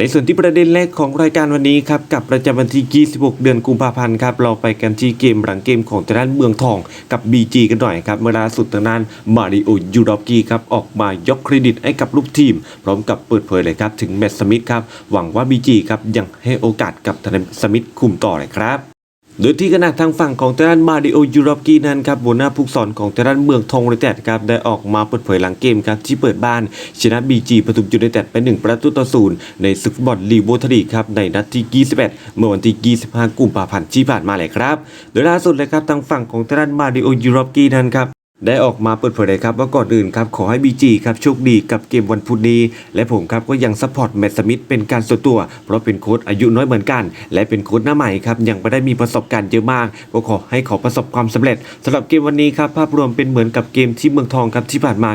ในส่วนที่ประเด็นแรกของรายการวันนี้ครับกับประจำวันที่ 26 เดือนกุมภาพันธ์ครับเราไปกันที่เกมหลังเกมของทางด้านเมืองทองกับ BG กันหน่อยครับเมื่อล่าสุดทางด้านมาริโอยูดอฟกี้ครับออกมายกเครดิตให้กับลูกทีม พร้อมกับเปิดเผยเลยครับถึงแมตต์สมิธครับหวังว่า BG ครับยังให้โอกาสกับทางด้านสมิธคุมต่อเลยครับ โดยที่ขณะทางฝั่งของทางด้านมาริโอยูรอกีนั้นครับหัวหน้าผู้สอนของทางด้านเมืองทองยูไนเต็ดครับได้ออกมาเปิดเผยหลังเกมครับที่เปิดบ้านชนะบีจีปทุมยูไนเต็ดไป 1 ประตูต่อศูนย์ในศึกฟุตบอลลีกโบทลีครับในนัดที่ 21 เมื่อวันที่ 25 กุมภาพันธ์ที่ผ่านมาเลยครับ โดยล่าสุดเลยครับทางฝั่งของทางด้านมาริโอยูรอกีนั้นครับ ได้ออกมาเปิดเผยเลยครับว่าก่อนอื่นครับขอให้ BG ครับโชคดีกับเกมวันพุธนี้ และผมครับก็ยังซัพพอร์ตแมตต์สมิธเป็นการส่วนตัว เพราะเป็นโค้ชอายุน้อยเหมือนกัน และเป็นโค้ชหน้าใหม่ครับยังไม่ได้มีประสบการณ์เยอะมาก ก็ขอให้ขาประสบความสำเร็จสำหรับเกมวันนี้ครับภาพรวมเป็นเหมือนกับเกมที่เมืองทองครับที่ผ่านมา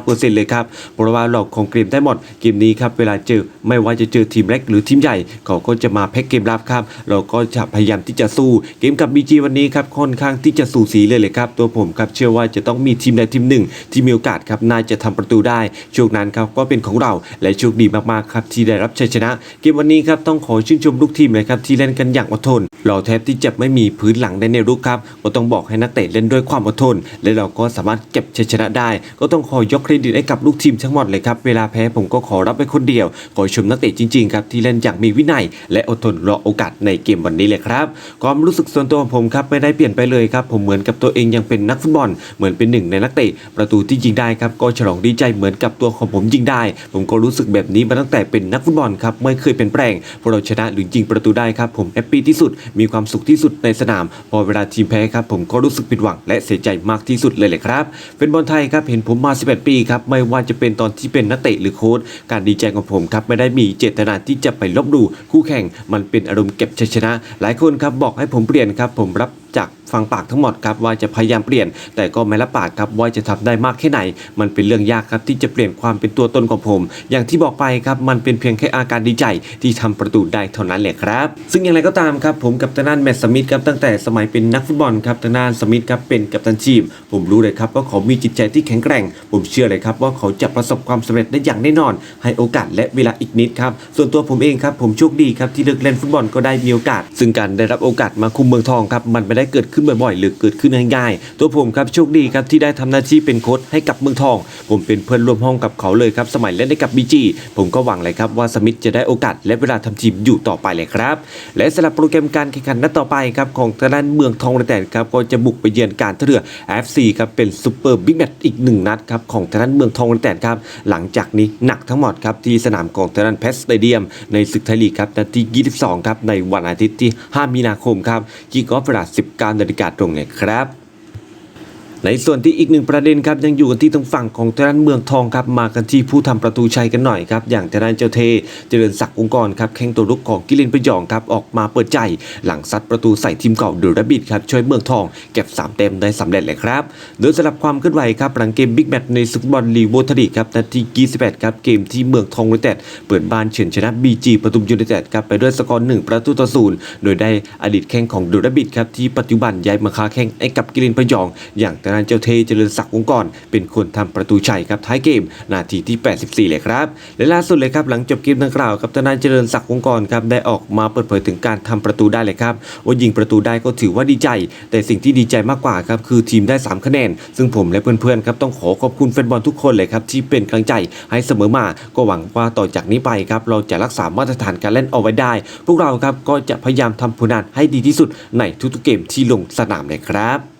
99%เลยครับเพราะว่าหลอกของเกมได้หมดเกมนี้ครับเวลาเจอไม่ว่าจะเจอทีมเล็กหรือทีมใหญ่เขาก็จะมาแพ็กเกมรับครับเราก็จะพยายามที่จะสู้เกมกับ BG วันนี้ครับค่อนข้างที่จะสูสีเลยเลยครับตัวผมครับเชื่อว่าจะต้องมีทีมใดทีมหนึ่ง ที่มีโอกาสครับน่าจะทำประตูได้ช่วงนั้นครับก็เป็นของเราและโชคดีมากๆครับที่ได้รับชัยชนะ เกมวันนี้ครับต้องขอชื่นชมลูกทีมเลยครับที่เล่นกันอย่างอดทน เราแทบที่จะไม่มีพื้นหลังในในรุกครับก็ต้องบอกให้นักเตะเล่นด้วยความอดทน และเราก็สามารถเก็บชัยชนะได้ ก็ต้องขอยกเครดิตให้กับลูกทีมทั้งหมดเลยครับเวลาแพ้ผมก็ขอรับไปคนเดียว ขอชมนักเตะจริงๆครับที่เล่นอย่างมีวินัย และอดทนรอโอกาสในเกมวันนี้เลยครับความรู้สึกส่วนตัวของผมครับไม่ได้เปลี่ยนไปเลยครับผมเหมือนกับตัวเองยังเป็นนักฟุตบอลเหมือนเป็นหนึ่งในนักเตะประตูที่ยิงได้ครับก็ฉลองดีใจเหมือนกับตัวของผมยิงได้ ผมก็รู้สึกแบบนี้มาตั้งแต่เป็นนักฟุตบอลครับไม่เคยเป็นแปลงพอเราชนะหรือยิงประตูได้ครับผมแฮปปี้ที่สุดมีความสุขที่สุดในสนาม พอเวลาทีมแพ้ครับผมก็รู้สึกผิดหวังและเสียใจมากที่สุดเลยแหละครับเป็นบอลไทยครับเห็นผมมา 11 ปีครับไม่ว่าจะเป็นตอนที่เป็นนักเตะหรือโค้ชการดีใจของผมครับไม่ได้มีเจตนาที่จะไปลบหลู่คู่แข่ง มันเป็นอารมณ์เก็บชัยชนะ หลายคนครับบอกให้ผมเปลี่ยนครับผมรับ จากฟังปากทั้งหมดครับว่าจะพยายามเปลี่ยน แต่ก็ไม่รับปากครับว่าจะทำได้มากแค่ไหน มันเป็นเรื่องยากครับที่จะเปลี่ยนความเป็นตัวตนของผม อย่างที่บอกไปครับมันเป็นเพียงแค่อาการดีใจที่ทำประตูได้เท่านั้นแหละครับ ซึ่งอย่างไรก็ตามครับผมกับทางด้านแมตต์สมิธครับตั้งแต่สมัยเป็นนักฟุตบอลครับทางด้านสมิธครับเป็นกัปตันทีม ผมรู้เลยครับว่าเขามีจิตใจที่แข็งแกร่ง ผมเชื่อเลยครับว่าเขาจะประสบความสำเร็จได้อย่างแน่นอน ให้โอกาสและเวลาอีกนิดครับส่วนตัวผมเองครับผมโชคดีครับที่เลิกเล่นฟุตบอลก็ได้มีโอกาส ซึ่งการได้รับโอกาสมาคุมเมืองทองครับมันไม่ได้เกิดขึ้นบ่อยๆหรือเกิดขึ้นง่ายๆตัวผมครับโชคดีครับที่ได้ทำหน้าที่เป็นโค้ชให้กับเมืองทอง ผมเป็นเพื่อนร่วมห้องกับเขาเลยครับสมัยเล่นให้กับบีจีผมก็หวังเลยครับว่าสมิธจะได้โอกาสและเวลาทำทีมอยู่ต่อไปเลยครับและสำหรับโปรแกรมการแข่งขันนัดต่อไปครับของทางด้านเมืองทองยูไนเต็ดครับก็จะบุกไปเยือนการท่าเรือ FC ครับเป็นซูเปอร์บิ๊กแมตช์อีกหนึ่งนัดครับของทางด้านเมืองทองยูไนเต็ดครับหลังจากนี้หนักทั้งหมดครับที่สนามของทางด้านเพสสเตเดียม ในศึกไทยลีกครับนาที 22 ครับในวันอาทิตย์ที่ 5 มีนาคมครับกีกอล์ฟเวลาการนาฬิกาตรงเลยครับ ในส่วนที่อีกหนึ่งประเด็นครับยังอยู่กันที่ทางฝั่งของทางด้านเมืองทองครับมากันที่ผู้ทำประตูชัยกันหน่อยครับอย่างทางด้านเจ้าเท เจริญศักดิ์องค์กรครับแข้งตัวลุกของกิเลนพยองครับออกมาเปิดใจ หลังซัดประตูใส่ทีมเก่าเดอะแรบบิทครับช่วยเมืองทองเก็บ 3 เต็มได้สำเร็จเลยครับโดยสำหรับความเคลื่อนไหวครับหลังเกมบิ๊กแมตช์ในซุปเปอร์บอลลีกโบทลีกครับนาที28ครับเกมที่เมืองทองยูไนเต็ดเปิดบ้านเฉือนชนะบีจีปทุมยูไนเต็ดครับไปด้วยสกอร์1ประตูต่อศูนย์โดยได้อดีตแข้งของเดอะแรบบิทครับที่ปัจจุบันย้ายมาค้าแข้งให้กับกิเลนพยองอย่างทางด้นเจ้าเทเจริญศักดิ์วงกรเป็นคนทำประตูชัยครับท้ายเกม นาทีที่ 84 เลยครับ และล่าสุดเลยครับหลังจบเกมดังกล่าวครับทางด้านเจริญศักดิ์วงกรครับได้ออกมาเปิดเผยถึงการทำประตูได้เลยครับว่ายิงประตูได้ก็ถือว่าดีใจ แต่สิ่งที่ดีใจมากกว่าครับคือทีมได้ 3 คะแนน ซึ่งผมและเพื่อนๆครับต้องขอขอบคุณแฟนบอลทุกคนเลยครับที่เป็นกำลังใจให้เสมอมาก็หวังว่าต่อจากนี้ไปครับเราจะรักษามาตรฐานการเล่นเอาไว้ได้ พวกเราครับก็จะพยายามทำผลงานให้ดีที่สุดในทุกๆเกมที่ลงสนามเลยครับ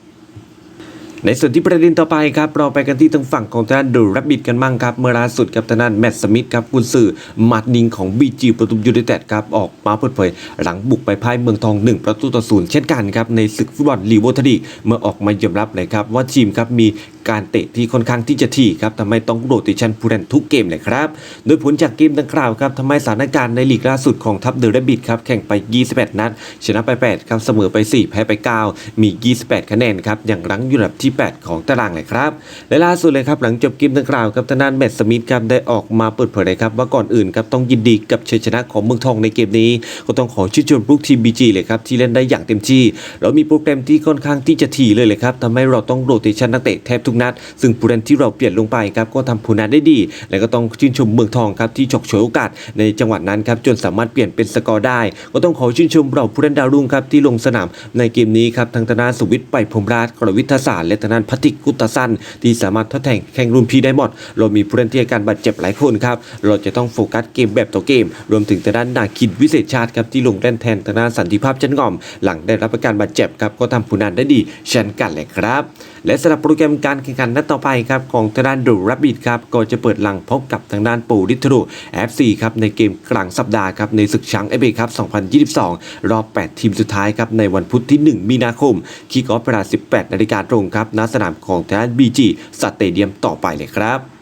ในส่วนที่ประเด็นต่อไปครับเราไปกันที่ทางฝั่งของทางด้านดูรับบิดกันมั่งครับเมื่อล่าสุดครับทางด้านแมตต์สมิธครับกุนซือมาดนิงของบีจีประตูยูไนเต็ดครับออกมาเปิดเผย หลังบุกไปพ่ายเมืองทอง 1 ประตูต่อศูนย์เช่นกันครับในศึกฟุตบอลลีโวทดีเมื่อออกมายอมรับเลยครับว่าทีมครับมีการเตะที่ค่อนข้างที่จะถี่ครับทำให้ต้องโรเตชันผู้เล่นทุกเกมเลยครับ โดยผลจากเกมดังกล่าวครับทำให้สถานการณ์ในลีกล่าสุดของทัพเดอะแรบบิทครับแข่งไป28นัด ชนะไป 8 ครับเสมอไป 4 แพ้ไป 9 มี 28 คะแนนครับยังรั้งอยู่อันดับที่ 8 ของตารางเลยครับและล่าสุดเลยครับหลังจบเกมดังกล่าวครับทางด้านแมตสมิธครับได้ออกมาเปิดเผยเลยครับว่าก่อนอื่นครับต้องยินดีกับชัยชนะของเมืองทองในเกมนี้ ก็ต้องขอชื่นชมลูกทีมบีจีเลยครับที่เล่นได้อย่างเต็มที่เรามีโปรแกรมที่ค่อนข้างที่จะถี่เลยเลยครับทำให้เราต้องโรเตชันนักเตะแทบทุกนัด ซึ่งผู้เล่นที่เราเปลี่ยนลงไปครับก็ทำผลงานได้ดี และก็ต้องชื่นชมเมืองทองครับที่ฉกฉวยโอกาสในจังหวะนั้นครับจนสามารถเปลี่ยนเป็นสกอร์ได้ ก็ต้องขอชื่นชมเราผู้เล่นดาวรุ่งครับที่ลงสนามในเกมนี้ครับทางธนาสุวิทย์ไปพรหมราชกรวิทศาสตร์และทางด้านพัติกุตสันที่สามารถทดแทนแข่งรุ่นพี่ได้หมดเรามีผู้เล่นที่อาการบาดเจ็บหลายคนครับเราจะต้องโฟกัสเกมแบบต่อเกม รวมถึงทางด้านนาคินวิเศษชาติครับที่ลงเล่นแทนทางด้านสันติภาพจันงอม หลังได้รับอาการบาดเจ็บครับก็ทำผลงานได้ดีเช่นกันเลยครับ และสำหรับโปรแกรมการแข่งขันนัดต่อไปครับของทางด้านดูรับบิดครับก็จะเปิดหลังพบกับทางด้านปูริทรูแอฟซีครับในเกมกลางสัปดาห์ครับในศึกช้างเอเบครับ 2022 รอบ 8 ทีมสุดท้ายครับในวันพุธที่ 1 มีนาคมคิกออฟเวลา 18 นาฬิกาตรงครับณสนามของทางด้านบีจีสเตเดียมต่อไปเลยครับ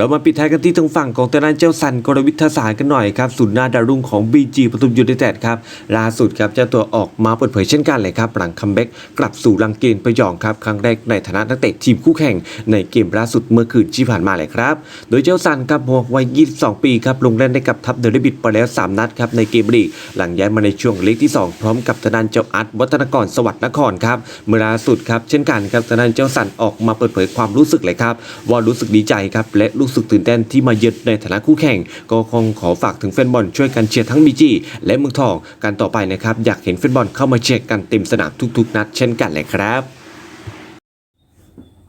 เรามาปิดท้ายกันที่ทางฝั่งของตะนานเจ้าสันกรวิทยาศาสตร์กันหน่อยครับศูนย์หน้าดารุ่งของ BG ปทุมยูไนเต็ดครับล่าสุดครับเจ้าตัวออกมาเปิดเผยเช่นกันเลยครับหลังคัมแบ็กกลับสู่รังเกณฑ์ประยองครับครั้งแรกในฐานะนักเตะทีมคู่แข่งในเกมล่าสุดเมื่อคืนที่ผ่านมาเลยครับ โดยเจ้าสันครับหัววัย 22 ปีครับลงเล่นได้กับทัพเดอะริบิทไปแล้ว 3 นัดครับในเกมลีกหลังย้ายมาในช่วงเล็กที่ 2 พร้อมกับทนานเจ้าอัดวัฒนกรสวัสดิ์นครครับเมื่อล่าสุดครับเช่นกันครับทนานเจ้าสันออกมาเปิดเผยความรู้สึกเลยครับว่ารู้สึกดีใจครับและรู้สึกตื่นเต้นที่มาเยือนในฐานะคู่แข่ง ก็คงขอฝากถึงแฟนบอลช่วยกันเชียร์ทั้งบีจีและเมืองทองกันต่อไปนะครับ อยากเห็นแฟนบอลเข้ามาเชียร์กันเต็มสนามทุกๆ นัดเช่นกันเลยครับ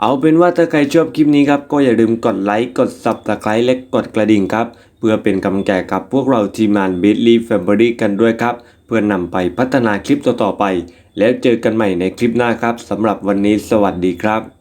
เอาเป็นว่าถ้าใครชอบคลิปนี้ครับก็อย่าลืมกดไลค์กด subscribe และกดกระดิ่งครับ เพื่อเป็นกำลังใจกับพวกเราทีมงาน b i t l y Family กันด้วยครับ เพื่อนำไปพัฒนาคลิปต่อๆไป แล้วเจอกันใหม่ในคลิปหน้าครับสำหรับวันนี้สวัสดีครับ